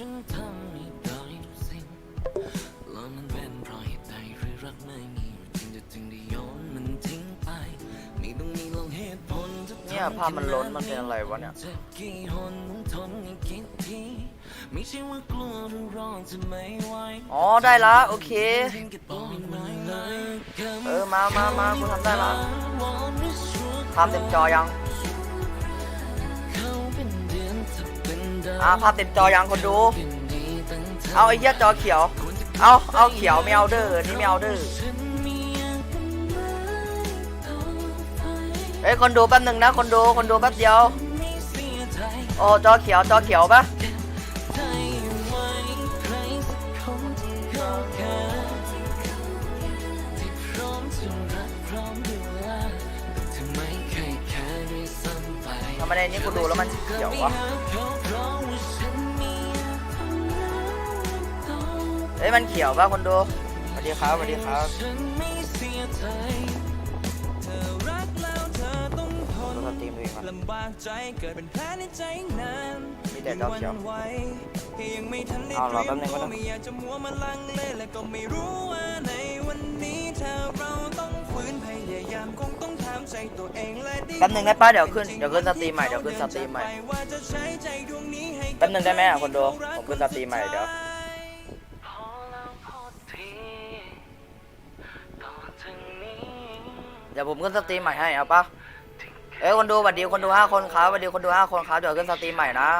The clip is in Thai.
ฉันทำไม่ได้ทุกสิ่งแล้วมันเป็นเพราะเหตุใดหรือรักไม่มีอยู่จริงจะจึงได้โยนมันทิ้งไปไม่ต้องมีลงเหตุผลจะทำเนี่ยภาพมันล้นมันเป็นอะไรวะเนี่ย จะกี่หนต้องทนให้คิดทีไม่ใช่ว่ากลัวหรือรอจะไม่ไหวอ๋อได้ละโอเคถึงกับบอกมันเลยเออมามามากูทำได้ละวอนหรือชั่วภาพเต็มจอยัง อ่าภาพเต็มจอยังคนดู เอาไอ้เหี้ยจอเขียว เอาเอาเขียวไม่เอาเด้อนี่ไม่เอาเด้อฉันมีอย่างเป็นไม้ต่อไปเอ้ยคนดูแป๊บหนึ่งนะคนดูคนดูแป๊บเดียว โอ้จอเขียวจอเขียวปะเขาแค่ที่พร้อมจะรักพร้อม ไปทำไมในนี้กูดูแล้วมันเขียววะเอ้ยมันเขียวป่ะคนดูสวัสดีครับสวัสดีครับฉันไม่เสียใจเธอรักแล้วเธอต้องทนดูสตรีมดูอีกครับลำบากใจเกิดเป็นแผลในใจนานมีแต่ดอกเขียวยังไม่ทันได้เอาเตรอรีแป๊ยบมนึงตัวก่อนนะไม่อยากจะมัวมาลังเลและก็ไม่รู้ว่าในวัน แป๊บหนึ่งได้ปะเดี๋ยวขึ้นเดี๋ยวขึ้นสตรีมใหม่เดี๋ยวขึ้นสตรีมใหม่ว่าจะใช้ใจดวงนี้ให้แป๊บนึ่งได้ไหมอะคนดูผมขึ้นสตรีมใหม่เดี๋ยวเดี๋ยวผมขึ้นสตรีมใหม่ให้เอาปะเอ้ยคนดูสวัสดีคนดูห้าคนครับสวัสดีคนดูห้าคนครับเดี๋ยวขึ้นสตรีมใหม่นะ